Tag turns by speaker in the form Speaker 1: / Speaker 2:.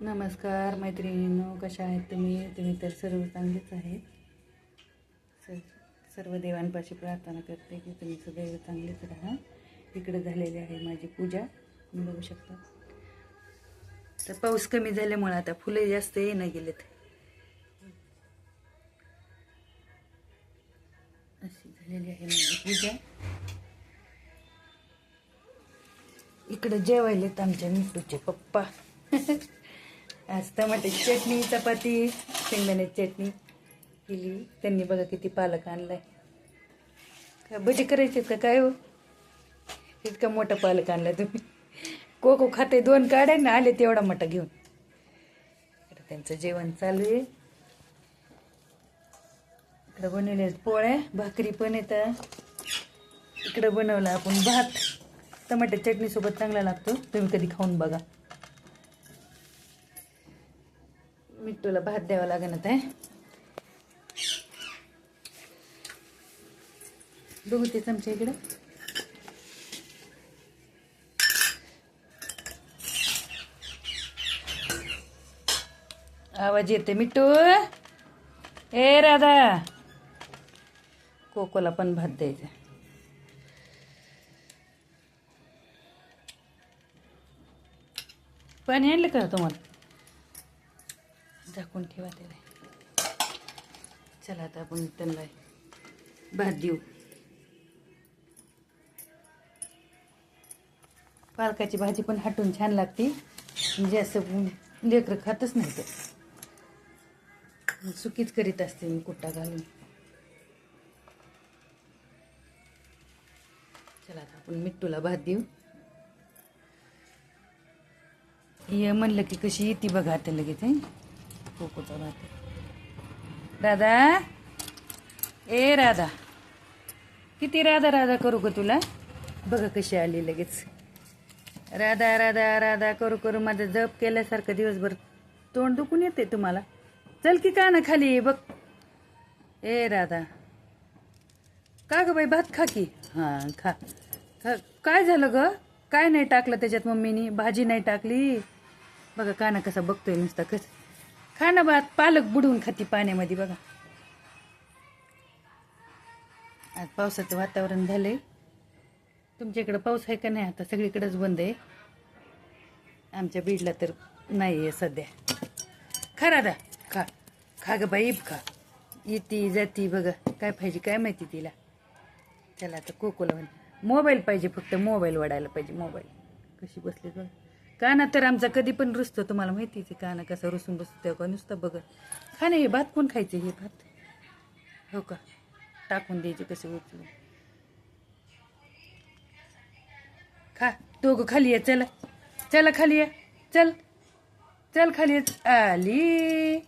Speaker 1: नमस्कार मैत्रिणींनो कशा आहेत तुम्ही? तुम्ही तर सर्व चांगलेच आहेत. सर सर्व देवांपाशी प्रार्थना करते की तुम्ही सदैव चांगलेच राहा. इकडे झालेली आहे माझी पूजा. तुम्ही बघू शकता. तर पाऊस कमी झाल्यामुळे आता फुले जास्त येणं गेलेत. अशी झालेली आहे माझी पूजा. इकडे जेवायलेत आमच्या मिठूचे पप्पा. आज टमाट्याची चटणी चपाती शेंगदाण्याची चटणी केली. त्यांनी बघा किती पालक आणलाय. काय भजी करायचे का काय हो? इतका मोठा पालक आणलाय तुम्ही. कोको खाते दोन काढे ना आले तेवढा मोठा घेऊन. त्यांचं जेवण चालू आहे. इकडं बनवले पोळ्या भाकरी पण येतं इकडं बनवला आपण भात. टमाटे चटणीसोबत चांगला लागतो. तुम्ही कधी खाऊन बघा. मिठूला भात द्यावा लागेल आहे बघू ते चमच्या इकडे. आवाज येते मिठू? ए राधा. कोकोला पण भात द्यायचा. पाणी आणलं का तुम्हाला? झाकून ठेवा त्याला. चला आता आपण त्यांना भात देऊ. पालकाची भाजी पण हटून छान लागते. म्हणजे असं लेकरं खातच नाही तर सुकीच करीत असते मी कुट्टा घालून. चला आता आपण मिट्टूला भात देऊ. हे म्हणलं की कशी येते बघा आता लगेच आहे कोकोचा भात राधा? ए राधा. किती राधा राधा करू का तुला? बघा कशी आली लगेच. राधा राधा राधा करू करू माझं जप केल्यासारखं दिवसभर तोंड दुखून येते तुम्हाला. चल की का ना खाली बघ. ए राधा. का ग बाई भात खा की? हां खा. खा. काय झालं ग? काय नाही टाकलं त्याच्यात मम्मीनी? भाजी नाही टाकली? बघा काना कसा बघतोय नुसता कसं. खा ना भात पालक बुडवून खाती पाण्यामध्ये बघा. आज पावसाचं वातावरण झालंय. तुमच्या इकडं पाऊस आहे का नाही? आता सगळीकडंच बंद आहे. आमच्या बीडला तर नाही आहे सध्या. खा राधा खा. खा ग बाई खा. येते जाती बघा. काय पाहिजे काय माहिती तिला. चला आता कोकोला म्हण मोबाईल पाहिजे फक्त मोबाईल वाढायला पाहिजे मोबाईल. कशी बसली बघा. काना तर आमचा कधी पण रुसतो तुम्हाला माहिती आहे काना कसा रुसून बसतो तेव्हा नुसतं बघ. खा ना हे भात कोण खायचं हे भात? हो का? टाकून द्यायचे कसे उचलून. खा दोघं खाली ये चला. चला खाली ये. चल. चल खाली ये. आली.